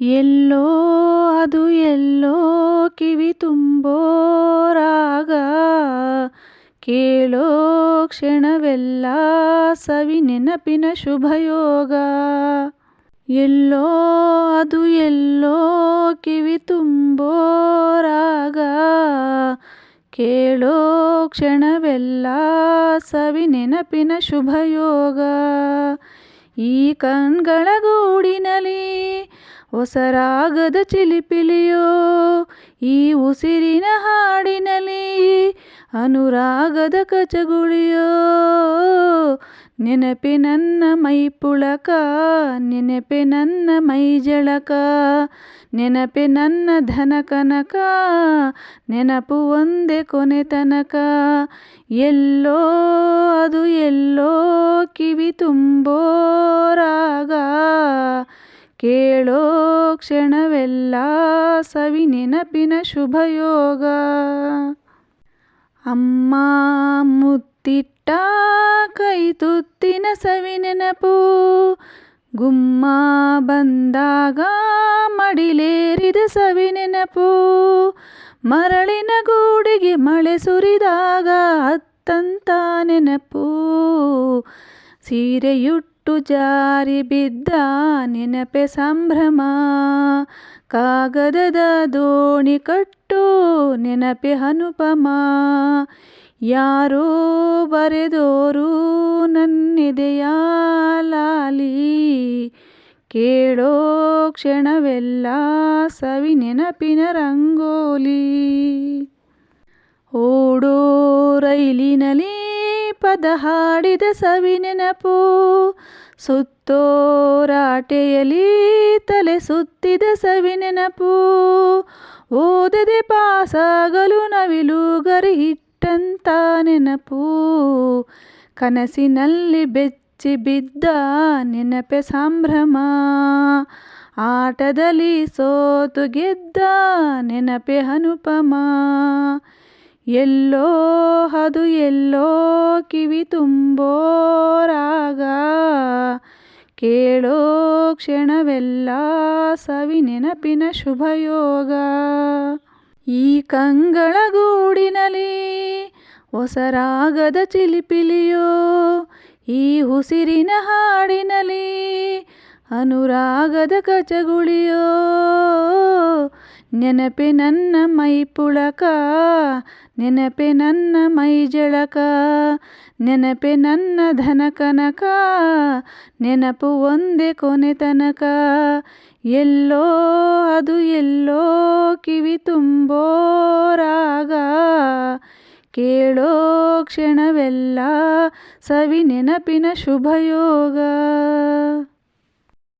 ಎಲ್ಲೋ ಅದು ಎಲ್ಲೋ ಕಿವಿ ತುಂಬೋರಾಗ. ಕೇಳೋ ಕ್ಷಣವೆಲ್ಲ ಸವಿ ನೆನಪಿನ ಶುಭಯೋಗ. ಎಲ್ಲೋ ಅದು ಎಲ್ಲೋ ಕಿವಿ ತುಂಬೋರಾಗ. ಕೇಳೋ ಕ್ಷಣವೆಲ್ಲ ಸವಿ ನೆನಪಿನ ಶುಭಯೋಗ. ಈ ಕಣ್ಗಳ ಗೂಡಿನಲ್ಲಿ ಹೊಸ ರಾಗದ ಚಿಲಿಪಿಲಿಯೋ, ಈ ಉಸಿರಿನ ಹಾಡಿನಲ್ಲಿ ಅನುರಾಗದ ಕಚಗುಳಿಯೋ. ನೆನಪೆ ನನ್ನ ಮೈ ಪುಳಕ ನೆನಪೆ ನನ್ನ ಮೈ ಜಳಕ ನೆನಪೆ ನನ್ನ ಧನ ಕನಕ, ನೆನಪು ಒಂದೇ ಕೊನೆ ತನಕ. ಎಲ್ಲೋ ಅದು ಎಲ್ಲೋ ಕಿವಿ ತುಂಬೋ ರಾಗ ಕೇಳೋ ಕ್ಷಣವೆಲ್ಲ ಸವಿ ನೆನಪಿನ ಶುಭಯೋಗ. ಅಮ್ಮ ಮುತ್ತಿಟ್ಟ ಕೈ ತುತ್ತಿನ ಸವಿ ನೆನಪು, ಗುಮ್ಮ ಬಂದಾಗ ಮಡಿಲೇರಿದ ಸವಿ ನೆನಪು, ಮರಳಿನ ಗೂಡಿಗೆ ಮಳೆ ಸುರಿದಾಗ ಅತ್ತಂತ ನೆನಪು, ಸೀರೆಯುಟ್ಟು ಜಾರಿ ಬಿದ್ದ ನೆನಪೆ ಸಂಭ್ರಮ. ಕಾಗದದ ದೋಣಿ ಕಟ್ಟು ನೆನಪೆ ಅನುಪಮ. ಯಾರೋ ಬರೆದೋರು ನನ್ನೆದೆಯ ಲಾಲಿ. ಕೇಳೋ ಕ್ಷಣವೆಲ್ಲ ಸವಿ ನೆನಪಿನ ರಂಗೋಲಿ. ಓಡೋ ರೈಲಿನಲ್ಲಿ ಪದ ಹಾಡಿದ ಸವಿ ನೆನಪು. ಸುತ್ತೋರಾಟೆಯಲ್ಲಿ ತಲೆ ಸುತ್ತಿದ ಸವಿ ನೆನಪು. ಓದದೆ ಪಾಸಾಗಲು ನವಿಲು ಗರಿ ಹಿಟ್ಟಂತ ನೆನಪು. ಕನಸಿನಲ್ಲಿ ಬೆಚ್ಚಿ ಬಿದ್ದ ನೆನಪೆ ಸಂಭ್ರಮ. ಆಟದಲ್ಲಿ ಸೋತು ಗೆದ್ದ ನೆನಪೆ ಅನುಪಮ. ಎಲ್ಲೋ ಅದು ಎಲ್ಲೋ ಕಿವಿ ತುಂಬೋರಾಗ. ಕೇಳೋ ಕ್ಷಣವೆಲ್ಲ ಸವಿ ನೆನಪಿನ ಶುಭಯೋಗ. ಈ ಕಂಗಳ ಗೂಡಿನಲ್ಲಿ ಹೊಸರಾಗದ ಚಿಲಿಪಿಲಿಯೋ, ಈ ಉಸಿರಿನ ಹಾಡಿನಲ್ಲಿ ಅನುರಾಗದ ಕಚಗುಳಿಯೋ, ನೆನಪೆ ನನ್ನ ಮೈ ಪುಳಕ, ನೆನಪೆ ನನ್ನ ಮೈ ಜಳಕ, ನೆನಪೆ ನನ್ನ ಧನ ಕನಕ, ನೆನಪು ಒಂದೇ ಕೊನೆ ತನಕ. ಎಲ್ಲೋ ಅದು ಎಲ್ಲೋ ಕಿವಿ ತುಂಬೋ ರಾಗ, ಕೇಳೋ ಕ್ಷಣವೆಲ್ಲ ಸವಿ ನೆನಪಿನ ಶುಭಯೋಗ.